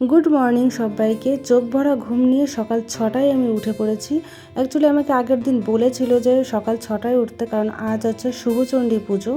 Good morning সবাইকে। চোখ ভরা ঘুম নিয়ে সকাল ছটায় আমি উঠে পড়েছি। অ্যাকচুয়ালি আমাকে আগের দিন বলেছিল যে সকাল ছটায় উঠতে, কারণ আজ হচ্ছে শুভচণ্ডী পুজো।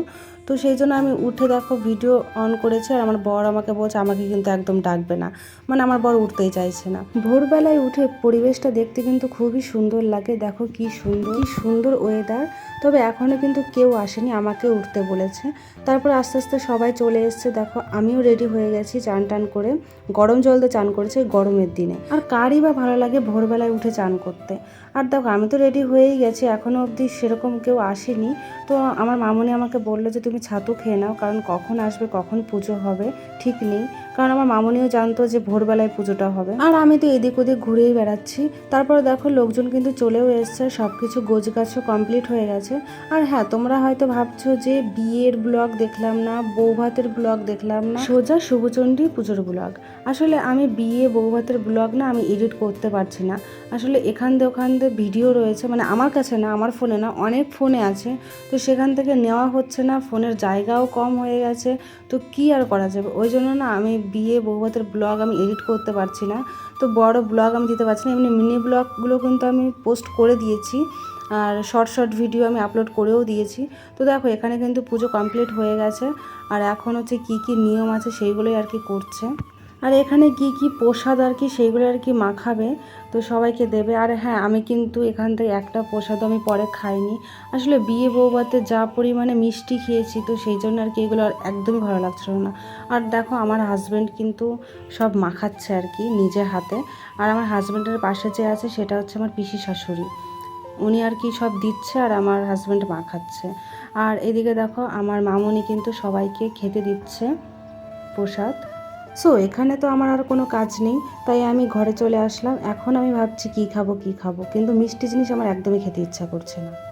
তো সেই জন্য আমি উঠে দেখো ভিডিও অন করেছি, আর আমার বর আমাকে বলছে, আমাকে কিন্তু একদম ডাকবে না। মানে আমার বর উঠতেই চাইছে না। ভোরবেলায় উঠে পরিবেশটা দেখতে কিন্তু খুবই সুন্দর লাগে। দেখো কি সুন্দর কি সুন্দর ওয়েদার তবে এখনও কিন্তু কেউ আসেনি, আমাকে উঠতে বলেছে। তারপর আস্তে আস্তে সবাই চলে এসছে। দেখো আমিও রেডি হয়ে গেছি চান টান করে। গরম জল দিয়ে চান করেছে গরমের দিনে। আর কারই বা ভালো লাগে ভোরবেলায় উঠে চান করতে। আর দেখো, আমি তো রেডি হয়েই গেছি এখনও অবধি সেরকম কেউ আসেনি। তো আমার মামনি আমাকে বলল যে, তুমি ছাতু খেয়ে নাও, কারণ কখন আসবে, কখন পুজো হবে, ঠিক নেই। কারণ আমার মামনিও জানতো যে ভোরবেলায় পুজোটা হবে। আর আমি তো এদিক ওদিক ঘুরেই বেড়াচ্ছি। তারপর দেখো লোকজন কিন্তু চলেও এসছে সব কিছু গোছ গাছও কমপ্লিট হয়ে গেছে। আর হ্যাঁ তোমরা হয়তো ভাবছ যে বিয়ের ব্লগ দেখলাম না, বৌভাতের ব্লগ দেখলাম না, সোজা শুভচণ্ডী পুজোর ব্লগ। আসলে আমি বিয়ে, বৌভাতের ব্লগ না আমি এডিট করতে পারছি না। আসলে এখান দিয়ে ওখান দিয়ে ভিডিও রয়েছে মানে আমার কাছে না, আমার ফোনে না, অনেক ফোনে আছে। তো সেখান থেকে নেওয়া হচ্ছে না ফোনের জায়গাও কম হয়ে গেছে। তো কি আর করা যাবে? ওই জন্য না আমি বিয়ে বৌভাতের ব্লগ আমি এডিট করতে পারছি না। তো বড় ব্লগ আমি দিতে পারছি না, এমনি মিনি ব্লগগুলো কিন্তু আমি পোস্ট করে দিয়েছি আর শর্ট শর্ট ভিডিও আমি আপলোড করেও দিয়েছি। তো দেখো, এখানে কিন্তু পুজো কমপ্লিট হয়ে গেছে আর এখন হচ্ছে কি কি নিয়ম আছে সেইগুলোই আর কি করছে। আর এখানে কি কি প্রসাদ আর কি সেইগুলো আর কি মাখাবে তো সবাইকে দেবে। আর হ্যাঁ আমি কিন্তু এখান থেকে একটা প্রসাদও আমি পরে খাইনি। আসলে বিয়ে বৌবাতে যা পরিমাণে মিষ্টি খেয়েছি, তো সেই জন্য আর কি এগুলো আর একদমই ভালো লাগছিল না। আর দেখো, আমার হাজব্যান্ড কিন্তু সব মাখাচ্ছে আর কি নিজের হাতে। আর আমার হাজব্যান্ডের পাশে যে আছে, সেটা হচ্ছে আমার পিসি শাশুড়ি। উনি আর কি সব দিচ্ছে আর আমার হাজব্যান্ড মাখাচ্ছে আর এদিকে দেখো, আমার মামুনি কিন্তু সবাইকে খেতে দিচ্ছে প্রসাদ। সো এখানে তো আমার আর কোনো কাজ নেই, তাই আমি ঘরে চলে আসলাম। এখন আমি ভাবছি কি খাব কি খাব? কিন্তু মিষ্টি জিনিস আমার একদমই খেতে ইচ্ছা করছে না।